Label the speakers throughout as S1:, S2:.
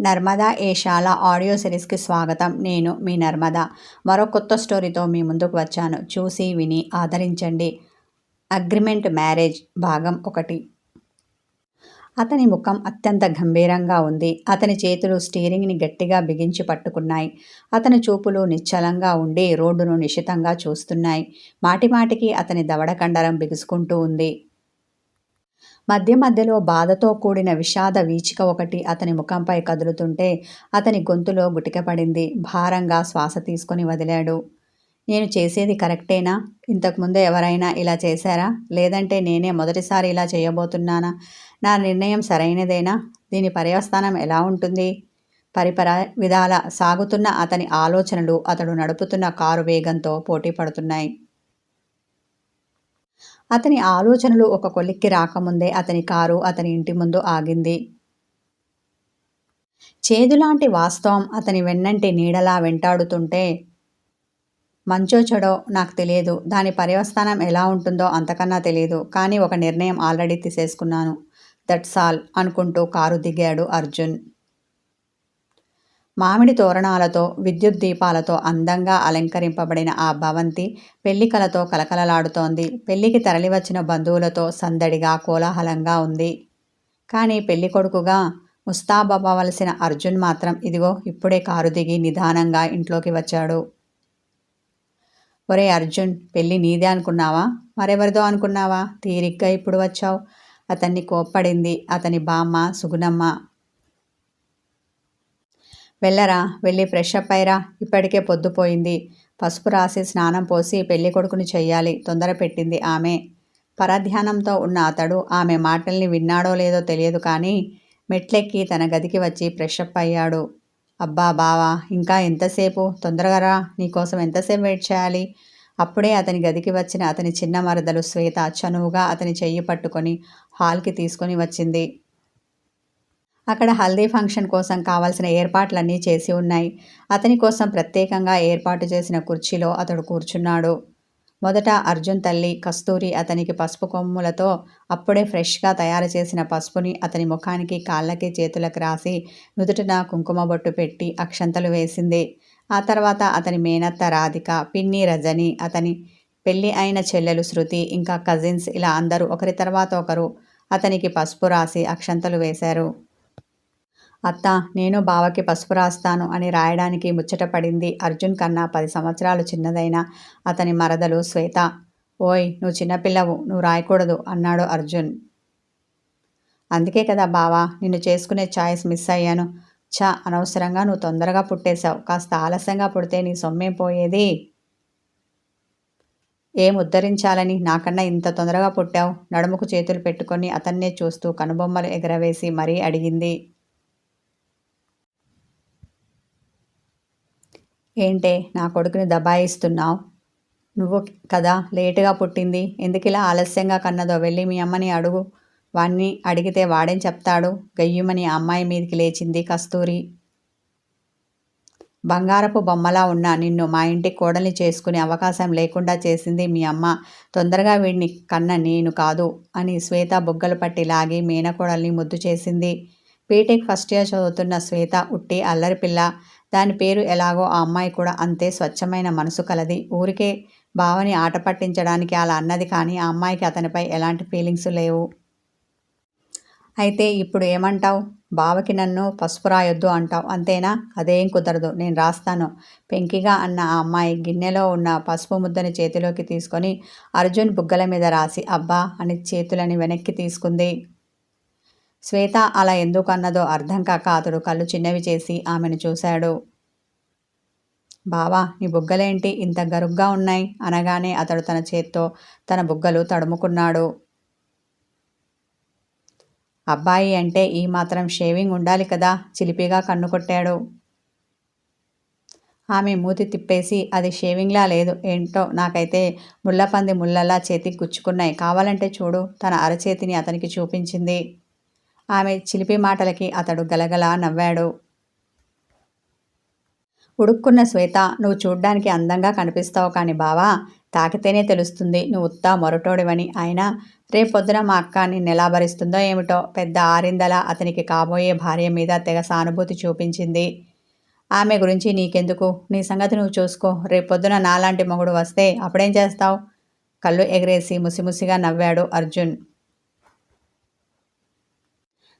S1: Narmada Eshala audio సిరీస్కి స్వాగతం. నేను మీ నర్మదా. మరో కొత్త స్టోరీతో మీ ముందుకు వచ్చాను. చూసి విని ఆదరించండి. అగ్రిమెంట్ మ్యారేజ్ భాగం ఒకటి. అతని ముఖం అత్యంత గంభీరంగా ఉంది. అతని చేతులు స్టీరింగ్ని గట్టిగా బిగించి పట్టుకున్నాయి. అతని చూపులు నిశ్చలంగా ఉండి రోడ్డును నిశితంగా చూస్తున్నాయి. మాటిమాటికి అతని దవడ కండరం బిగుసుకుంటూ ఉంది. మధ్య మధ్యలో బాధతో కూడిన విషాద వీచిక ఒకటి అతని ముఖంపై కదులుతుంటే అతని గొంతులో గుటికపడింది భారంగా శ్వాస తీసుకొని వదిలాడు. నేను చేసేది కరెక్టేనా? ఇంతకుముందు ఎవరైనా ఇలా చేశారా? లేదంటే నేనే మొదటిసారి ఇలా చేయబోతున్నానా? నా నిర్ణయం సరైనదేనా? దీని పర్యవస్థానం ఎలా ఉంటుంది? పరిపర విధాల సాగుతున్న అతని ఆలోచనలు అతడు నడుపుతున్న కారు వేగంతో పోటీ పడుతున్నాయి. అతని ఆలోచనలు ఒక కొలిక్కి రాకముందే అతని కారు అతని ఇంటి ముందు ఆగింది. చేదులాంటి వాస్తవం అతని వెన్నంటి నీడలా వెంటాడుతుంటే మంచో చెడో నాకు తెలియదు. దాని పర్యవస్థానం ఎలా ఉంటుందో అంతకన్నా తెలియదు. కానీ ఒక నిర్ణయం ఆల్రెడీ తీసేసుకున్నాను. దట్స్ ఆల్ అనుకుంటూ కారు దిగాడు అర్జున్. మామిడి తోరణాలతో విద్యుత్ దీపాలతో అందంగా అలంకరింపబడిన ఆ భవంతి పెళ్ళికలతో కలకలలాడుతోంది. పెళ్ళికి తరలివచ్చిన బంధువులతో సందడిగా కోలాహలంగా ఉంది. కానీ పెళ్ళి కొడుకుగా ముస్తాబవ్వవలసిన అర్జున్ మాత్రం ఇదిగో ఇప్పుడే కారు దిగి నిదానంగా ఇంట్లోకి వచ్చాడు. ఒరే అర్జున్ పెళ్ళి నీదే అనుకున్నావా? మరెవరిదో అనుకున్నావా? తీరిగ్గా ఇప్పుడు వచ్చావు. అతన్ని కోప్పడింది అతని బామ్మ సుగుణమ్మ. వెళ్ళరా వెళ్ళి ఫ్రెష్ అప్ అయ్యరా. ఇప్పటికే పొద్దుపోయింది పసుపు రాసి స్నానం పోసి పెళ్ళి కొడుకుని చెయ్యాలి తొందర పెట్టింది ఆమె. పరధ్యానంతో ఉన్న అతడు ఆమె మాటల్ని విన్నాడో లేదో తెలియదు కానీ మెట్లెక్కి తన గదికి వచ్చి ఫ్రెష్ అప్ అయ్యాడు. అబ్బా బావా ఇంకా ఎంతసేపు? తొందరగా రా. నీకోసం ఎంతసేపు వెయిట్ చేయాలి? అప్పుడే అతని గదికి వచ్చిన అతని చిన్న మరదలు శ్వేత చనువుగా అతని చెయ్యి పట్టుకొని హాల్కి తీసుకొని వచ్చింది. అక్కడ హల్దీ ఫంక్షన్ కోసం కావాల్సిన ఏర్పాట్లన్నీ చేసి ఉన్నాయి. అతని కోసం ప్రత్యేకంగా ఏర్పాటు చేసిన కుర్చీలో అతడు కూర్చున్నాడు. మొదట అర్జున్ తల్లి కస్తూరి అతనికి పసుపు కొమ్ములతో అప్పుడే ఫ్రెష్గా తయారు చేసిన పసుపుని అతని ముఖానికి కాళ్ళకి చేతులకు రాసి నుదుటిన కుంకుమ బొట్టు పెట్టి అక్షంతలు వేసింది. ఆ తర్వాత అతని మేనత్త రాధిక పిన్ని రజని అతని పెళ్ళి అయిన చెల్లెలు శృతి ఇంకా కజిన్స్ ఇలా అందరూ ఒకరి తర్వాత ఒకరు అతనికి పసుపు రాసి అక్షంతలు వేశారు. అత్త నేను బావకి పసుపు రాస్తాను అని రాయడానికి ముచ్చటపడింది అర్జున్ కన్నా పది సంవత్సరాలు చిన్నదైన అతని మరదలు శ్వేత. ఓయ్ నువ్వు చిన్నపిల్లవు నువ్వు రాయకూడదు అన్నాడు అర్జున్. అందుకే కదా బావా నిన్ను చేసుకునే ఛాయిస్ మిస్ అయ్యాను. చ అనవసరంగా నువ్వు తొందరగా పుట్టేశావు. కాస్త ఆలస్యంగా పుడితే నీ సొమ్మేం పోయేది? ఏం ఉద్ధరించాలని నాకన్నా ఇంత తొందరగా పుట్టావు? నడుముకు చేతులు పెట్టుకొని అతన్నే చూస్తూ కనుబొమ్మలు ఎగరవేసి మరీ అడిగింది. ఏంటే నా కొడుకుని దబాయిస్తున్నావు? నువ్వు కదా లేటుగా పుట్టింది. ఎందుకు ఇలా ఆలస్యంగా కన్నదో? వెళ్ళి మీ అమ్మని అడుగు. వాణ్ణి అడిగితే వాడేం చెప్తాడు? గయ్యుమని అమ్మాయి మీదకి లేచింది కస్తూరి. బంగారపు బొమ్మలా ఉన్న నిన్ను మా ఇంటి కోడల్ని చేసుకునే అవకాశం లేకుండా చేసింది మీ అమ్మ. తొందరగా వీడిని కన్న నేను కాదు అని శ్వేత బుగ్గలు పట్టి లాగి మేనకోడల్ని ముద్దు చేసింది. బీటెక్ ఫస్ట్ ఇయర్ చదువుతున్న శ్వేత ఉట్టి అల్లరిపిల్ల దాని పేరు ఎలాగో ఆ అమ్మాయి కూడా అంతే స్వచ్ఛమైన మనసు కలది. ఊరికే బావని ఆట పట్టించడానికి అలా అన్నది కానీ ఆ అమ్మాయికి అతనిపై ఎలాంటి ఫీలింగ్స్ లేవు. అయితే ఇప్పుడు ఏమంటావు? బావకి నన్ను పసుపు రాయొద్దు అంటావు. అంతేనా? అదేం కుదరదు. నేను రాస్తాను. పెంకిగా అన్న ఆ అమ్మాయి గిన్నెలో ఉన్న పసుపు ముద్దని చేతిలోకి తీసుకొని అర్జున్ బుగ్గల మీద రాసి అబ్బా అని చేతులని వెనక్కి తీసుకుంది. శ్వేత అలా ఎందుకు అన్నదో అర్థం కాక అతడు కళ్ళు చిన్నవి చేసి ఆమెను చూశాడు. బావా నీ బుగ్గలేంటి? ఇంత గరుగ్గా ఉన్నాయి అనగానే అతడు తన చేత్తో తన బుగ్గలు తడుముకున్నాడు. అబ్బాయి అంటే ఈ మాత్రం షేవింగ్ ఉండాలి కదా? చిలిపిగా కన్ను కొట్టాడు. ఆమె మూతి తిప్పేసి అది షేవింగ్లా లేదు ఏంటో నాకైతే ముళ్ళపంది ముళ్ళలా చేతికి గుచ్చుకున్నాయి. కావాలంటే చూడు తన అరచేతిని అతనికి చూపించింది. ఆమె చిలిపి మాటలకి అతడు గలగలా నవ్వాడు. ఉడుక్కున్న శ్వేత నువ్వు చూడ్డానికి అందంగా కనిపిస్తావు కానీ బావా తాకితేనే తెలుస్తుంది నువ్వు ఉత్తా మొరటోడివని. అయినా రేపొద్దున మా అక్క నిన్ను ఎలా భరిస్తుందో ఏమిటో పెద్ద ఆరిందల అతనికి కాబోయే భార్య మీద తెగ సానుభూతి చూపించింది. ఆమె గురించి నీకెందుకు? నీ సంగతి నువ్వు చూసుకో. రేపొద్దున నాలాంటి మొగుడు వస్తే అప్పుడేం చేస్తావు కళ్ళు ఎగరేసి ముసిముసిగా నవ్వాడు అర్జున్.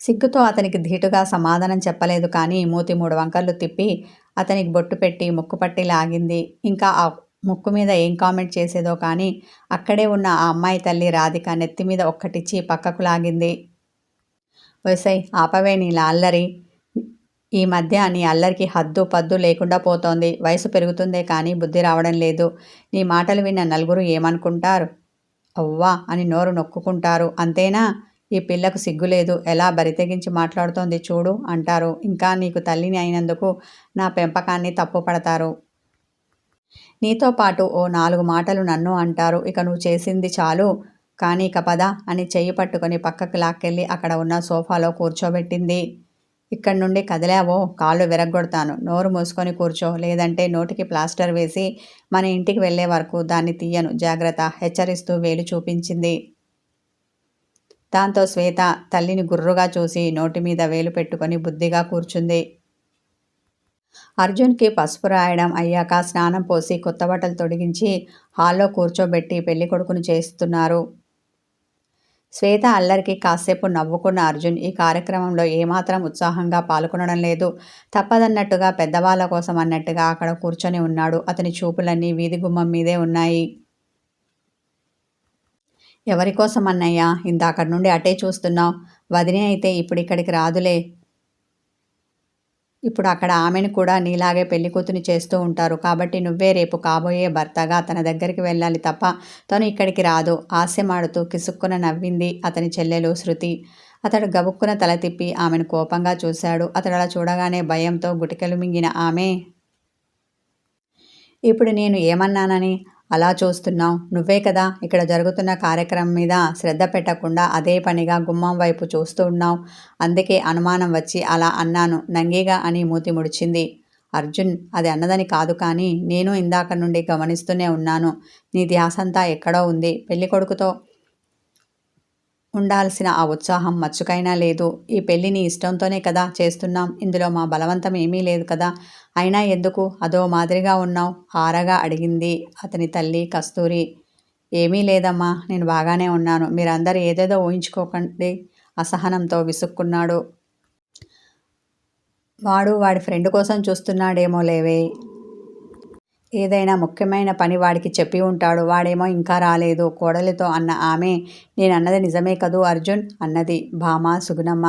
S1: సిగ్గుతో అతనికి ధీటుగా సమాధానం చెప్పలేదు కానీ మూతి మూడు వంకర్లు తిప్పి అతనికి బొట్టు పెట్టి ముక్కు పట్టి లాగింది. ఇంకా ఆ ముక్కు మీద ఏం కామెంట్ చేసేదో కానీ అక్కడే ఉన్న ఆ అమ్మాయి తల్లి రాధిక నెత్తి మీద ఒక్కటిచ్చి పక్కకు లాగింది. వసై ఆపవే నీ అల్లరి ఈ మధ్య నీ అల్లరికి హద్దు పద్దు లేకుండా పోతోంది. వయసు పెరుగుతుందే కానీ బుద్ధి రావడం లేదు. నీ మాటలు విన్న నలుగురు ఏమనుకుంటారు? అవ్వా అని నోరు నొక్కుకుంటారు. అంతేనా? ఈ పిల్లకు సిగ్గులేదు ఎలా బరితెగించి మాట్లాడుతోంది చూడు అంటారు. ఇంకా నీకు తల్లిని అయినందుకు నా పెంపకాన్ని తప్పుపడతారు నీతో పాటు ఓ నాలుగు మాటలు నన్ను అంటారు. ఇక నువ్వు చేసింది చాలు. కానీ ఇక పద అని చెయ్యి పట్టుకొని పక్కకు లాక్కెళ్ళి అక్కడ ఉన్న సోఫాలో కూర్చోబెట్టింది. ఇక్కడి నుండి కదిలావో? కాళ్ళు విరగ్గొడతాను. నోరు మూసుకొని కూర్చో. లేదంటే నోటికి ప్లాస్టర్ వేసి మన ఇంటికి వెళ్ళే వరకు దాన్ని తీయను. జాగ్రత్త. హెచ్చరిస్తూ వేలు చూపించింది. దాంతో శ్వేత తల్లిని గుర్రుగా చూసి నోటి మీద వేలు పెట్టుకొని బుద్ధిగా కూర్చుంది. అర్జున్కి పసుపు రాయడం అయ్యాక స్నానం పోసి కొత్త బట్టలు తొడిగించి హాల్లో కూర్చోబెట్టి పెళ్ళి కొడుకును చేస్తున్నారు శ్వేత అల్లరికి కాసేపు నవ్వుకున్న అర్జున్ ఈ కార్యక్రమంలో ఏమాత్రం ఉత్సాహంగా పాల్గొనడం లేదు. తప్పదన్నట్టుగా పెద్దవాళ్ళ కోసం అన్నట్టుగా అక్కడ కూర్చొని ఉన్నాడు. అతని చూపులన్నీ వీధి గుమ్మం మీదే ఉన్నాయి. ఎవరి కోసం అన్నయ్యా ఇందాకటి నుండి అటే చూస్తున్నావు. వదినే అయితే ఇప్పుడు ఇక్కడికి రాదులే. ఇప్పుడు అక్కడ ఆమెను కూడా నీలాగే పెళ్ళి కూతుని చేస్తూ ఉంటారు. కాబట్టి నువ్వే రేపు కాబోయే భర్తగా తన దగ్గరికి వెళ్ళాలి తప్ప తను ఇక్కడికి రాదు. ఆశమాడుతూ కిసుక్కున నవ్వింది అతని చెల్లెలు శృతి. అతడు గబుక్కున తల తిప్పి ఆమెను కోపంగా చూశాడు. అతడు అలా చూడగానే భయంతో గుటికలు మింగిన ఆమె ఇప్పుడు నేను ఏమన్నానని? అలా చూస్తున్నావు. నువ్వే కదా ఇక్కడ జరుగుతున్న కార్యక్రమం మీద శ్రద్ధ పెట్టకుండా అదే పనిగా గుమ్మం వైపు చూస్తూ ఉన్నావు. అందుకే అనుమానం వచ్చి అలా అన్నాను. నంగిగా అని మూతి ముడిచింది. అర్జున్ అది అన్నదని కాదు కానీ నేను ఇందాక నుండి గమనిస్తూనే ఉన్నాను. నీ ధ్యాసంతా ఎక్కడో ఉంది. పెళ్ళికొడుకుతో ఉండాల్సిన ఆ ఉత్సాహం మచ్చుకైనా లేదు. ఈ పెళ్ళిని ఇష్టంతోనే కదా చేస్తున్నాం. ఇందులో మా బలవంతం ఏమీ లేదు కదా. అయినా ఎందుకు? అదో మాదిరిగా ఉన్నావు. ఆరగా అడిగింది అతని తల్లి కస్తూరి. ఏమీ లేదమ్మా నేను బాగానే ఉన్నాను. మీరందరూ ఏదేదో ఊహించుకోకండి. అసహనంతో విసుక్కున్నాడు. వాడు వాడి ఫ్రెండ్ కోసం చూస్తున్నాడేమో లేవే ఏదైనా ముఖ్యమైన పని వాడికి చెప్పి ఉంటాడు వాడేమో ఇంకా రాలేదు కోడలితో అన్న ఆమె నేను అన్నది నిజమే కదూ అర్జున్? అన్నది. భామ సుగుణమ్మ.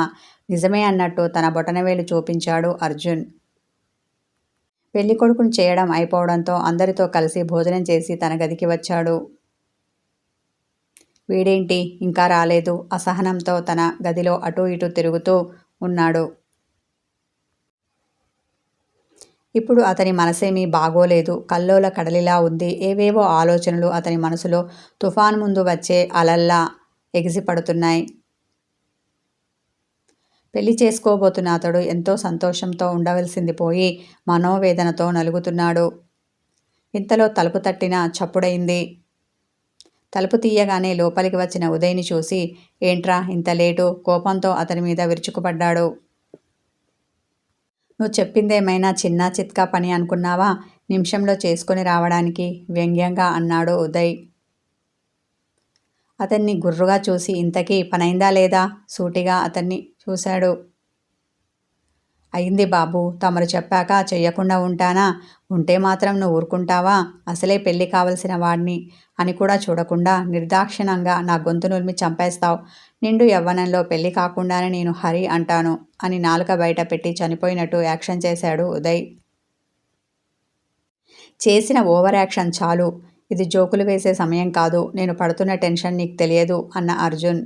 S1: నిజమే అన్నట్టు తన బొటనవేలు చూపించాడు అర్జున్. పెళ్ళి కొడుకును చేయడం అయిపోవడంతో అందరితో కలిసి భోజనం చేసి తన గదికి వచ్చాడు. వీడేంటి? ఇంకా రాలేదు. అసహనంతో తన గదిలో అటూ ఇటూ తిరుగుతూ ఉన్నాడు. ఇప్పుడు అతని మనసేమీ బాగోలేదు. కల్లోల కడలిలా ఉంది. ఏవేవో ఆలోచనలు అతని మనసులో తుఫాన్ ముందు వచ్చే అలల్లా ఎగిసిపడుతున్నాయి. పెళ్ళి చేసుకోబోతున్న అతడు ఎంతో సంతోషంతో ఉండవలసింది పోయి మనోవేదనతో నలుగుతున్నాడు. ఇంతలో తలుపు తట్టిన చప్పుడైంది. తలుపు తీయగానే లోపలికి వచ్చిన ఉదయ్ని చూసి ఏంట్రా ఇంత లేటు? కోపంతో అతని మీద విరుచుకుపడ్డాడు. నువ్వు చెప్పిందేమైనా చిన్న చిత్కా పని అనుకున్నావా? నిమిషంలో చేసుకొని రావడానికి? వ్యంగ్యంగా అన్నాడు ఉదయ్. అతన్ని గుర్రుగా చూసి ఇంతకీ పనైందా లేదా? సూటిగా అతన్ని చూశాడు. అయింది బాబు. తమరు చెప్పాక చెయ్యకుండా ఉంటానా? ఉంటే మాత్రం నువ్వు ఊరుకుంటావా? అసలే పెళ్ళి కావలసిన వాడిని అని కూడా చూడకుండా నిర్దాక్షిణంగా నా గొంతు నులిమి చంపేస్తావు. నిండు యవ్వనంలో పెళ్ళి కాకుండానే నేను హరి అంటాను అని నాలుక బయట పెట్టి చనిపోయినట్టు యాక్షన్ చేశాడు ఉదయ్. చేసిన ఓవర్ యాక్షన్ చాలు. ఇది జోకులు వేసే సమయం కాదు. నేను పడుతున్న టెన్షన్ నీకు తెలియదు అన్న అర్జున్.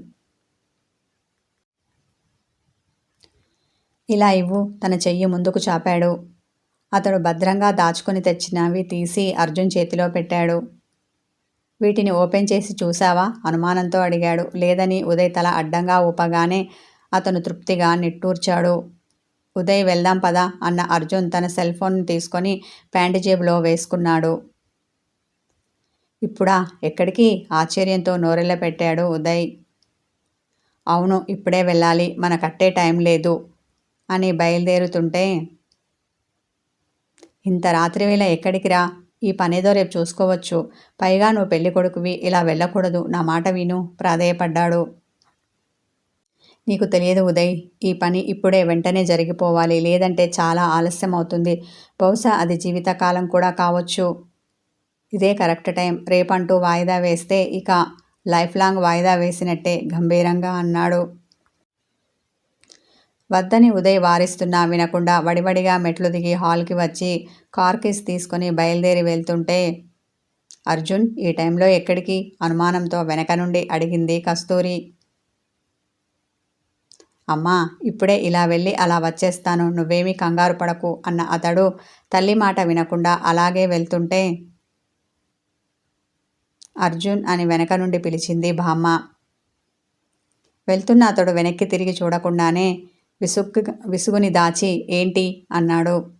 S1: ఇలా ఇవ్వు తన చెయ్యి ముందుకు చాపాడు. అతడు భద్రంగా దాచుకొని తెచ్చినవి తీసి అర్జున్ చేతిలో పెట్టాడు. వీటిని ఓపెన్ చేసి చూశావా? అనుమానంతో అడిగాడు. లేదని ఉదయ్ తల అడ్డంగా ఊపగానే అతను తృప్తిగా నిట్టూర్చాడు. ఉదయ్ వెళ్దాం పదా అన్న అర్జున్ తన సెల్ ఫోన్ తీసుకొని ప్యాంటు జేబులో వేసుకున్నాడు. ఇప్పుడా? ఎక్కడికి? ఆశ్చర్యంతో నోరెళ్ళ పెట్టాడు ఉదయ్. అవును ఇప్పుడే వెళ్ళాలి. మన కట్టే టైం లేదు. అని బయలుదేరుతుంటే ఇంత రాత్రి వేళ ఎక్కడికి రా? ఈ పనేదో రేపు చూసుకోవచ్చు. పైగా నువ్వు పెళ్ళి కొడుకువి. ఇలా వెళ్ళకూడదు. నా మాట విను ప్రాధేయపడ్డాడు. నీకు తెలియదు ఉదయ్. ఈ పని ఇప్పుడే వెంటనే జరిగిపోవాలి. లేదంటే చాలా ఆలస్యం అవుతుంది. బహుశా అది జీవితకాలం కూడా కావచ్చు. ఇదే కరెక్ట్ టైం. రేపంటూ వాయిదా వేస్తే ఇక లైఫ్ లాంగ్ వాయిదా వేసినట్టే. గంభీరంగా అన్నాడు. వద్దని ఉదయ్ వారిస్తున్నా వినకుండా వడివడిగా మెట్లు దిగి హాల్కి వచ్చి కార్ కీస్ తీసుకొని బయలుదేరి వెళ్తుంటే అర్జున్ ఈ టైంలో ఎక్కడికి అనుమానంతో వెనక నుండి అడిగింది కస్తూరి. అమ్మా ఇప్పుడే ఇలా వెళ్ళి అలా వచ్చేస్తాను నువ్వేమీ కంగారు పడకు అన్న అతడు తల్లి మాట వినకుండా అలాగే వెళ్తుంటే అర్జున్ అని వెనక నుండి పిలిచింది బామ్మ వెళ్తున్న అతడు వెనక్కి తిరిగి చూడకుండానే విసుక్కు విసుగుని దాచి ఏంటి? అన్నాడు.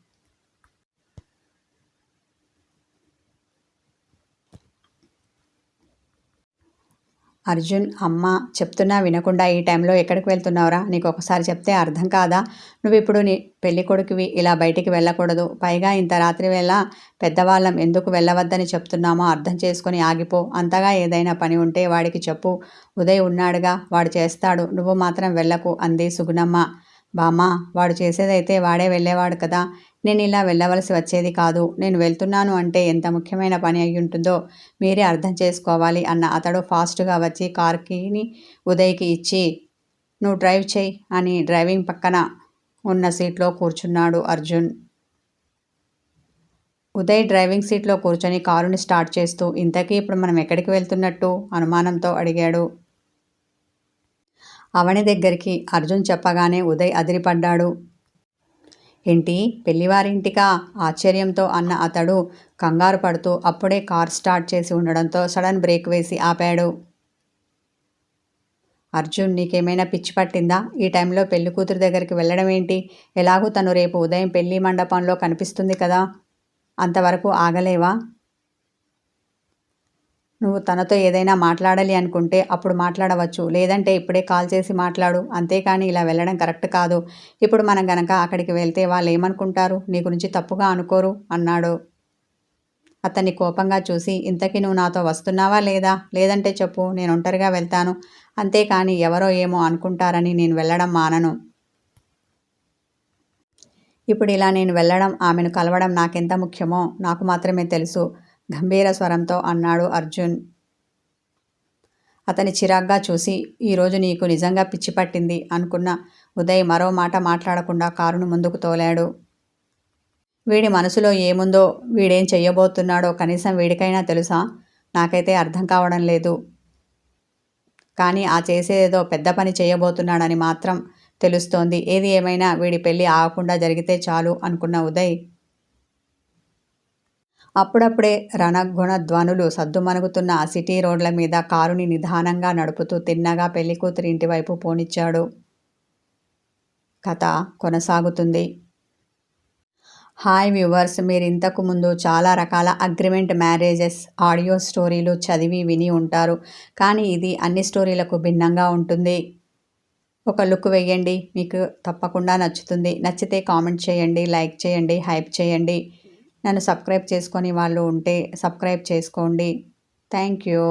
S1: అర్జున్ అమ్మ చెప్తున్నా వినకుండా ఈ టైంలో ఎక్కడికి వెళ్తున్నావురా? నీకు ఒకసారి చెప్తే అర్థం కాదా? నువ్వు ఇప్పుడు నీ పెళ్ళి కొడుకువి ఇలా బయటికి వెళ్ళకూడదు. పైగా ఇంత రాత్రి వేళ పెద్దవాళ్ళం ఎందుకు వెళ్ళవద్దని చెప్తున్నామో అర్థం చేసుకొని ఆగిపో. అంతగా ఏదైనా పని ఉంటే వాడికి చెప్పు. ఉదయ్ ఉన్నాడుగా వాడు చేస్తాడు. నువ్వు మాత్రం వెళ్ళకు అంది సుగుణమ్మ. బామ్మా వాడు చేసేదైతే వాడే వెళ్ళేవాడు కదా. నేను ఇలా వెళ్ళవలసి వచ్చేది కాదు. నేను వెళ్తున్నాను అంటే ఎంత ముఖ్యమైన పని అయి ఉంటుందో మీరే అర్థం చేసుకోవాలి అన్న అతడు ఫాస్ట్గా వచ్చి కార్కిని ఉదయ్కి ఇచ్చి నువ్వు డ్రైవ్ చేయి అని డ్రైవింగ్ పక్కన ఉన్న సీట్లో కూర్చున్నాడు అర్జున్. ఉదయ్ డ్రైవింగ్ సీట్లో కూర్చొని కారుని స్టార్ట్ చేస్తూ ఇంతకీ ఇప్పుడు మనం ఎక్కడికి వెళ్తున్నట్టు? అనుమానంతో అడిగాడు. అవని దగ్గరికి అర్జున్ చెప్పగానే ఉదయ్ అదిరిపడ్డాడు. ఏంటి పెళ్ళివారింటికా ఆశ్చర్యంతో అన్న అతడు కంగారు పడుతూ అప్పుడే కార్ స్టార్ట్ చేసి ఉండడంతో సడన్ బ్రేక్ వేసి ఆపాడు. అర్జున్ నీకేమైనా పిచ్చి పట్టిందా? ఈ టైంలో పెళ్ళి కూతురు దగ్గరికి వెళ్ళడం ఏంటి? ఎలాగూ తను రేపు ఉదయం పెళ్ళి మండపంలో కనిపిస్తుంది కదా? అంతవరకు ఆగలేవా? నువ్వు తనతో ఏదైనా మాట్లాడాలి అనుకుంటే అప్పుడు మాట్లాడవచ్చు. లేదంటే ఇప్పుడే కాల్ చేసి మాట్లాడు. అంతేకాని ఇలా వెళ్ళడం కరెక్ట్ కాదు. ఇప్పుడు మనం గనక అక్కడికి వెళ్తే వాళ్ళు ఏమనుకుంటారు? నీ గురించి తప్పుగా అనుకోరు అన్నాడు. అతన్ని కోపంగా చూసి ఇంతకీ నువ్వు నాతో వస్తున్నావా లేదా? లేదంటే చెప్పు నేను ఒంటరిగా వెళ్తాను. అంతేకాని ఎవరో ఏమో అనుకుంటారని నేను వెళ్ళడం మానను. ఇప్పుడు ఇలా నేను వెళ్ళడం ఆమెను కలవడం నాకెంత ముఖ్యమో నాకు మాత్రమే తెలుసు. గంభీర స్వరంతో అన్నాడు అర్జున్. అతని చిరాగ్గా చూసి ఈరోజు నీకు నిజంగా పిచ్చి పట్టింది అనుకున్న ఉదయ్ మరో మాట మాట్లాడకుండా కారును ముందుకు తోలాడు. వీడి మనసులో ఏముందో వీడేం చెయ్యబోతున్నాడో కనీసం వీడికైనా తెలుసా? నాకైతే అర్థం కావడం లేదు. కానీ ఆ చేసేదో పెద్ద పని చేయబోతున్నాడని మాత్రం తెలుస్తోంది. ఏది ఏమైనా వీడి పెళ్ళి ఆగకుండా జరిగితే చాలు అనుకున్న ఉదయ్ అప్పుడప్పుడే రణగుణ ధ్వనులు సద్దుమణుగుతున్న ఆ సిటీ రోడ్ల మీద కారుని నిదానంగా నడుపుతూ తిన్నగా పెళ్ళికూతురి ఇంటివైపు పోనిచ్చాడు. కథ కొనసాగుతుంది. హాయ్ వ్యూవర్స్ మీరు ఇంతకు ముందు చాలా రకాల అగ్రిమెంట్ మ్యారేజెస్ ఆడియో స్టోరీలు చదివి విని ఉంటారు. కానీ ఇది అన్ని స్టోరీలకు భిన్నంగా ఉంటుంది. ఒక లుక్ వేయండి మీకు తప్పకుండా నచ్చుతుంది. నచ్చితే కామెంట్ చేయండి లైక్ చేయండి హైప్ చేయండి. నన్ను సబ్స్క్రైబ్ చేసుకొని వాళ్ళు ఉంటే సబ్స్క్రైబ్ చేసుకోండి. Thank you.